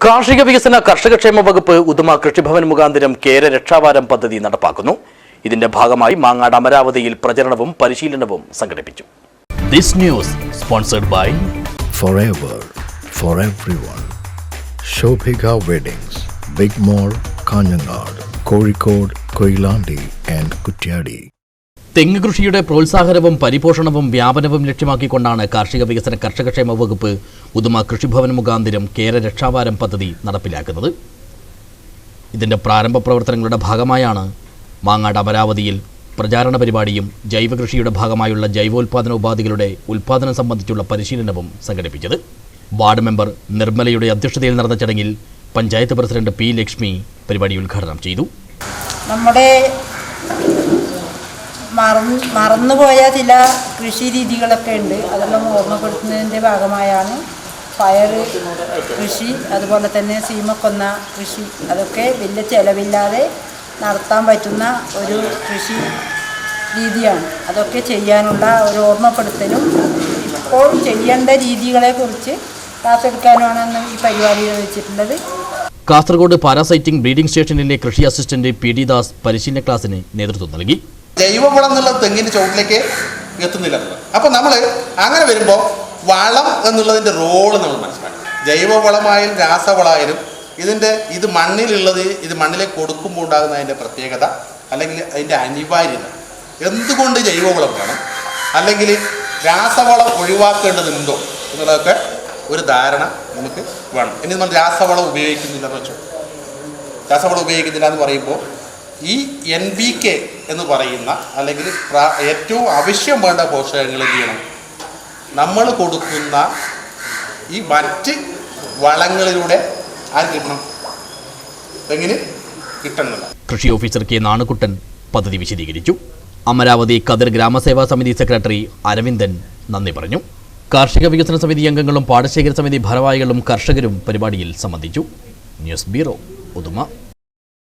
കാർഷിക വികസന കർഷകക്ഷേമ വകുപ്പ് ഉദുമ കൃഷിഭവൻ മുഖാന്തരം കേര രക്ഷാവാരം പദ്ധതി നടപ്പാക്കുന്നു ഇതിന്റെ ഭാഗമായി മാങ്ങാട് അമരാവതിയിൽ പ്രചരണവും പരിശീലനവും സംഘടിപ്പിച്ചു this news sponsored by forever for everyone. Shobhika Weddings, Big mall Kanhangad Kozhikode Koilandi and Kutyadi. തെങ്ങ് കൃഷിയുടെ പ്രോത്സാഹനവും പരിപോഷണവും വ്യാപനവും ലക്ഷ്യമാക്കിക്കൊണ്ടാണ് കാർഷിക വികസന കർഷകക്ഷേമ വകുപ്പ് ഉദുമ കൃഷിഭവന മുഖാന്തിരം കേര രക്ഷാവാരം പദ്ധതി നടപ്പിലാക്കുന്നത്. ഇതിന്റെ പ്രാരംഭ പ്രവർത്തനങ്ങളുടെ ഭാഗമായാണ് മാങ്ങാട് അമരാവതിയിൽ പ്രചാരണ പരിപാടിയും ജൈവകൃഷിയുടെ ഭാഗമായുള്ള ജൈവോൽപാദന ഉപാധികളുടെ ഉൽപാദനം സംബന്ധിച്ചുള്ള പരിശീലനവും സംഘടിപ്പിച്ചത്. വാർഡ് മെമ്പർ നിർമ്മലയുടെ അധ്യക്ഷതയിൽ നടന്ന ചടങ്ങിൽ പഞ്ചായത്ത് പ്രസിഡന്റ് പി ലക്ഷ്മി പരിപാടി ഉദ്ഘാടനം ചെയ്തു. നമ്മുടെ മറന്ന് മറന്നുപോയ ചില കൃഷി രീതികളൊക്കെ ഉണ്ട്. അതെല്ലാം ഓർമ്മപ്പെടുത്തുന്നതിന്റെ ഭാഗമായാണ്. പയർ കൃഷി അതുപോലെ തന്നെ സീമക്കൊന്ന കൃഷി. അതൊക്കെ വലിയ ചിലവില്ലാതെ നടത്താൻ പറ്റുന്ന ഒരു കൃഷി രീതിയാണ്. അതൊക്കെ ചെയ്യാനുള്ള ഒരു ഓർമ്മപ്പെടുത്തലും ഇപ്പോൾ ചെയ്യേണ്ട രീതികളെക്കുറിച്ച് ക്ലാസ് എടുക്കാനുമാണ് ഈ പരിപാടിയിൽ വെച്ചിട്ടുള്ളത്. കാസർഗോഡ് പാരാസൈറ്റിംഗ് ബ്രീഡിംഗ് സ്റ്റേഷനിലെ കൃഷി അസിസ്റ്റന്റ് പി ഡി ദാസ് പരിശീലന ക്ലാസ്സിന് നേതൃത്വം നൽകി. ജൈവവളം എന്നുള്ള തെങ്ങിന്റെ ചുവട്ടിലേക്ക് എത്തുന്നില്ല അപ്പോൾ നമ്മൾ അങ്ങനെ വരുമ്പോൾ വളം എന്നുള്ളതിന്റെ റോൾ നമ്മൾ മനസ്സിലാക്കണം. ജൈവവളമായാലും രാസവളമായാലും ഇതിന്റെ ഇത് മണ്ണിലുള്ളത് ഇത് മണ്ണിലേക്ക് കൊടുക്കുമ്പോൾ ഉണ്ടാകുന്ന അതിന്റെ പ്രത്യേകത അല്ലെങ്കിൽ അതിന്റെ അനിവാര്യത. എന്തുകൊണ്ട് ജൈവവളം വേണം? അല്ലെങ്കിൽ രാസവളം ഒഴിവാക്കേണ്ടതുണ്ടോ എന്നുള്ളതൊക്കെ ഒരു ധാരണ നമുക്ക് വേണം. ഇനി നമ്മൾ രാസവളം ഉപയോഗിക്കുന്നില്ല എന്ന് വെച്ചോ? രാസവളം ഉപയോഗിക്കുന്നില്ല എന്ന് പറയുമ്പോൾ ഈ എൻ ബി കെ എന്ന് പറയുന്ന അല്ലെങ്കിൽ ഏറ്റവും ആവശ്യം വേണ്ട പോഷകങ്ങൾ എന്ത് ചെയ്യണം? നമ്മൾ കൊടുക്കുന്ന ഈ മറ്റ് വളങ്ങളിലൂടെ ആര് കിട്ടണം? എങ്ങനെ? കിട്ടണമെന്നില്ല കൃഷി ഓഫീസർ കെ നാണുകുട്ടൻ പദ്ധതി വിശദീകരിച്ചു. അമരാവതി കതിർ ഗ്രാമസേവാ സമിതി സെക്രട്ടറി അരവിന്ദൻ നന്ദി പറഞ്ഞു. കാർഷിക വികസന സമിതി അംഗങ്ങളും പാടശേഖര സമിതി ഭാരവാഹികളും കർഷകരും പരിപാടിയിൽ സംബന്ധിച്ചു. News bureau Uduma.